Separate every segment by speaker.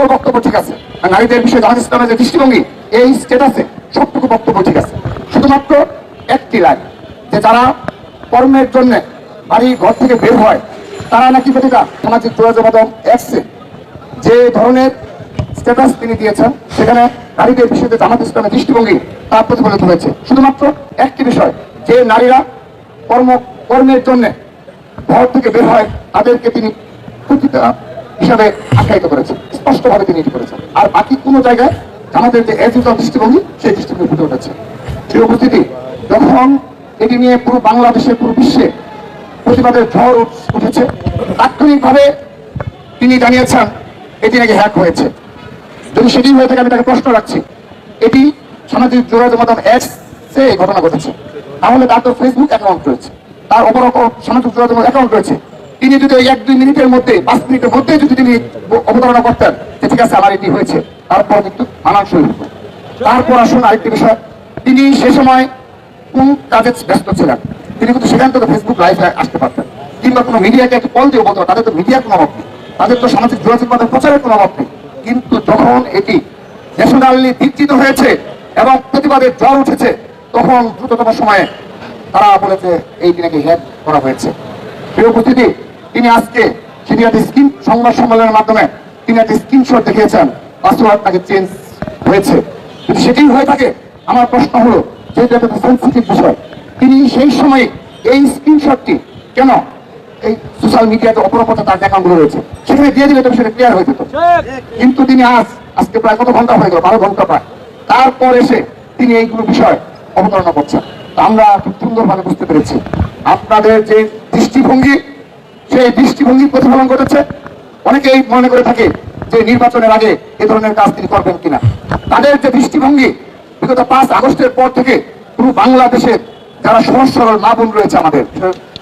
Speaker 1: সকল বক্তব্য ঠিক আছে। নারীদের বিষয়ে জামাত ইসলামের যে দৃষ্টিভঙ্গি, এই স্টেটাসে সবটুকু বক্তব্য ঠিক আছে। শুধুমাত্র একটি লাইন যে যারা কর্মের জন্য বাড়ি, ঘর থেকে বের হয়, তারা নাকি প্রতিটা সামাজিক যোগাযোগ মাধ্যম অ্যাপসে যে ধরনের স্ট্যাটাস তিনি দিয়েছেন, সেখানে নারীদের বিষয়ে জামাত ইসলামের দৃষ্টিভঙ্গি, তা প্রতিফলিত হয়েছে। শুধুমাত্র একটি বিষয়, যে নারীরা কর্ম, কর্মের জন্য ঘর থেকে বের হয়, তাদেরকে তিনি হিসাবে আখ্যায়িত করেছেন। স্পষ্টভাবে তিনি এটি করেছেন। আর বাকি কোনো জায়গায় আমাদের যে এজুকাল দৃষ্টিভঙ্গি, সেই দৃষ্টিভঙ্গি ফুটে উঠেছে। সেই উপস্থিতি, যখন এটি নিয়ে পুরো বাংলাদেশে, পুরো বিশ্বে প্রতিবাদের ঝড় উঠ- উঠেছে, তাৎক্ষণিকভাবে তিনি জানিয়েছেন, এটি নাকি হ্যাক হয়েছে। যদি সেটি হয়ে থাকে, আমি তাকে প্রশ্ন রাখছি, এটি সামাজিক যোগাযোগ মাধ্যম এক্সে এই ঘটনা ঘটেছে। তাহলে তার তো ফেসবুক অ্যাকাউন্ট রয়েছে। তার অপর সামাজিক যোগাযোগ অ্যাকাউন্ট রয়েছে। তিনি যদি এক দুই মিনিটের মধ্যে, পাঁচ মিনিটের মধ্যে যদি তিনি অবতারণা করতেন, যে ঠিক আছে, আমার এটি হয়েছে। তারপর কিন্তু মানানসই হতো তারপর আসুন আরেকটি বিষয়। তিনি সে সময় কোন কাজে ব্যস্ত ছিলেন? তিনি কিন্তু সেখান থেকে ফেসবুক লাইভে আসতে পারতেন। কিংবা কোনো মিডিয়াকে একটু কল দিয়ে বলতো তাদের তো মিডিয়ার কোনো অভাব নেই। তাদের তো সামাজিক যোগাযোগ মাধ্যম প্রচারের কোনো অভাব নেই। কিন্তু যখন এটি ন্যাশনালি বিকৃত হয়েছে এবং প্রতিবাদের জ্বর উঠেছে, তখন দ্রুততম সময়ে তারা বলেছে, এই দিনে হ্যাক করা হয়েছে। প্রিয় উপস্থিতি তিনি আজকে সেটি একটি স্ক্রিন সংবাদ সম্মেলনের মাধ্যমে তিনি একটি স্ক্রিনশট দেখিয়েছেন। পাসওয়ার্ড তাকে চেঞ্জ হয়েছে। যদি সেটি হয়ে থাকে, আমার প্রশ্ন হলো, যেহেতু একটা সেন্সিটিভ বিষয়, তিনি সেই সময় এই স্ক্রিনশটটি কেন এই সোশ্যাল মিডিয়াতে অপরপথে তার অ্যাকাউন্টগুলো রয়েছে? সেখানে দিয়ে দিলে তো সেটা ক্লিয়ার হয়ে যেত। কিন্তু তিনি আজ, আজকে প্রায় কত ঘণ্টা হয়ে গেল? বারো ঘণ্টা প্রায়। তারপর এসে তিনি এইগুলো বিষয় অবতারণা করছেন। আমরা খুব সুন্দরভাবে বুঝতে পেরেছি। আপনাদের যে দৃষ্টিভঙ্গি সেই দৃষ্টিভঙ্গি প্রতিফলন ঘটেছে। অনেকেই মনে করে থাকে যে নির্বাচনের আগে এ ধরনের কাজ তিনি করবেন কিনা। তাদের যে দৃষ্টিভঙ্গি, বিগত পাঁচ আগস্টের পর থেকে পুরো বাংলাদেশের যারা সহজ সরল মা বোন রয়েছে আমাদের,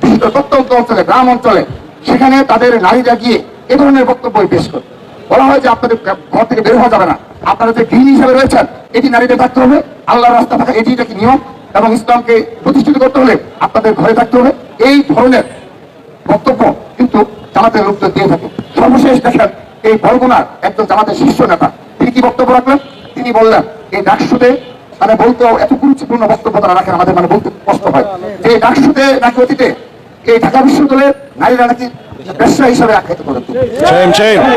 Speaker 1: বিশেষত প্রত্যন্ত অঞ্চলে, গ্রাম অঞ্চলে, সেখানে তাদের নারীরা গিয়ে এ ধরনের বক্তব্য পেশ করে। বলা হয় যে আপনাদের ঘর থেকে বের হওয়া যাবে না। আপনারা যে দিন হিসাবে রয়েছেন, এটি নারীদের থাকতে হবে, আল্লাহর রাস্তা থাকা এটি নাকি নিয়ম, এবং ইসলামকে প্রতিষ্ঠিত করতে হলে আপনাদের ঘরে থাকতে হবে। এই ধরনের বক্তব্য কিন্তু জামাতের লোকজন দিয়ে থাকে। সর্বশেষ দেখেন এই বরগুনার একজন জামাতের শীর্ষ নেতা তিনি কি বক্তব্য রাখলেন? তিনি বললেন এই ডাকসুতে মানে বলতেও এত গুরুত্বপূর্ণ বক্তব্য তারা রাখেন আমাদের মানে বলতে কষ্ট হয়। যে এই ডাকসুতে নাকি অতীতে এই ঢাকা বিশ্ববিদ্যালয়ের নারীরা নাকি ব্যবসা হিসাবে আখ্যায়িত করেন.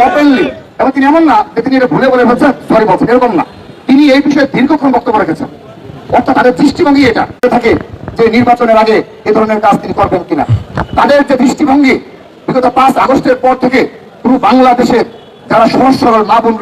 Speaker 1: ওপেনলি এবং তিনি এমন না যে তিনি এটা ভুলে বলে ফেলছেন সরি বলছেন এরকম না। তিনি এই বিষয়ে দীর্ঘক্ষণ বক্তব্য রেখেছেন। অর্থাৎ তাদের দৃষ্টিভঙ্গি এটা। থাকে যে নির্বাচনের আগে এ ধরনের কাজ তিনি করবেন কিনা। তাদের যে দৃষ্টিভঙ্গি, বিগত পাঁচ আগস্টের পর থেকে পুরো বাংলাদেশের যারা সহজ সরল মা বোন